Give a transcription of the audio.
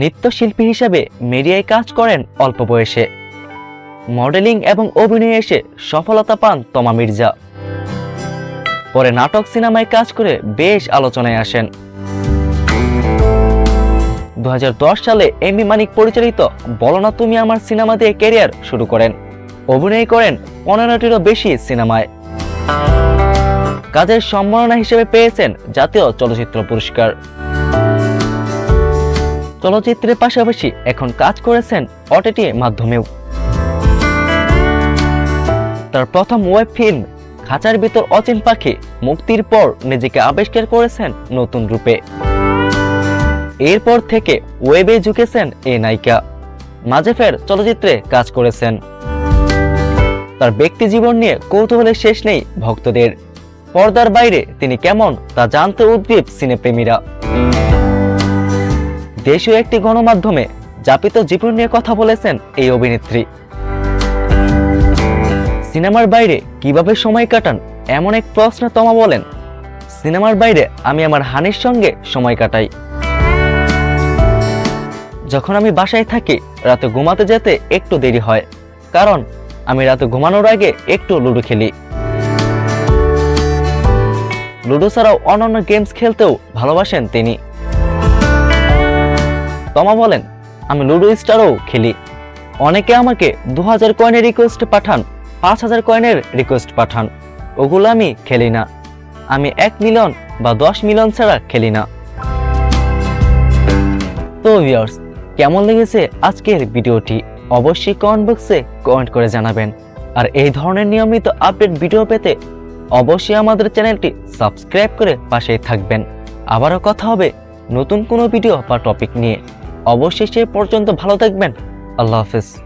নৃত্যশিল্পী হিসেবে মিডিয়ায় কাজ করেন অল্প বয়সে। মডেলিং এবং অভিনয়ে এসে সফলতা পান তমা মির্জা। পরে নাটক সিনেমায় কাজ করে বেশ আলোচনায় আসেন। দু হাজার দশ সালে এমি মানিক পরিচালিত বলো না তুমি আমার সিনেমা দিয়ে ক্যারিয়ার শুরু করেন। অভিনয় করেন পনেরোটিরও বেশি সিনেমায়। কাজের সম্মাননা হিসেবে পেয়েছেন জাতীয় চলচ্চিত্র পুরস্কার। চলচ্চিত্রের পাশাপাশি এখন কাজ করেছেন ওটিটি মাধ্যমেও। তার প্রথম ওয়েব ফিল্ম, খাঁচার ভিতর অচিন পাখি, মুক্তির পর নিজেকে আবিষ্কার করেছেন নতুন রূপে। এরপর থেকে ওয়েবে ঝুঁকেছেন এ নায়িকা। মাঝে ফের চলচ্চিত্রে কাজ করেছেন। তার ব্যক্তি জীবন নিয়ে কৌতূহলের শেষ নেই ভক্তদের। পর্দার বাইরে তিনি কেমন তা জানতে উদ্গ্রীব সিনেপ্রেমীরা। দেশীয় একটি গণমাধ্যমে যাপিত জীবন নিয়ে কথা বলেছেন এই অভিনেত্রী। সিনেমার বাইরে কীভাবে সময় কাটান, এমন এক প্রশ্ন তমা বলেন, সিনেমার বাইরে আমি আমার হানির সঙ্গে সময় কাটাই। যখন আমি বাসায় থাকি, রাতে ঘুমাতে যেতে একটু দেরি হয়, কারণ আমি রাতে ঘুমানোর আগে একটু লুডো খেলি। লুডো ছাড়াও অন্যান্য গেমস খেলতেও ভালোবাসেন তিনি। তমা বলেন, আমি লুডো স্টারও খেলি। অনেকে আমাকে দু হাজার কয়েনের রিকোয়েস্ট পাঠান পাঁচ হাজার কয়েনের রিকোয়েস্ট পাঠান। ওগুলো আমি খেলি না। আমি এক মিলিয়ন বা দশ মিলিয়ন ছাড়া খেলি না। তো ভিউয়ার্স কেমন লেগেছে আজকের ভিডিওটি? অবশ্যই কমেন্ট বক্সে কমেন্ট করে জানাবেন। আর এই ধরনের নিয়মিত আপডেট ভিডিও পেতে অবশ্যই আমাদের চ্যানেলটি সাবস্ক্রাইব করে পাশেই থাকবেন। আবারও কথা হবে নতুন কোনো ভিডিও বা টপিক নিয়ে। অবশ্যই সে পর্যন্ত ভালো থাকবেন। আল্লাহ হাফেজ।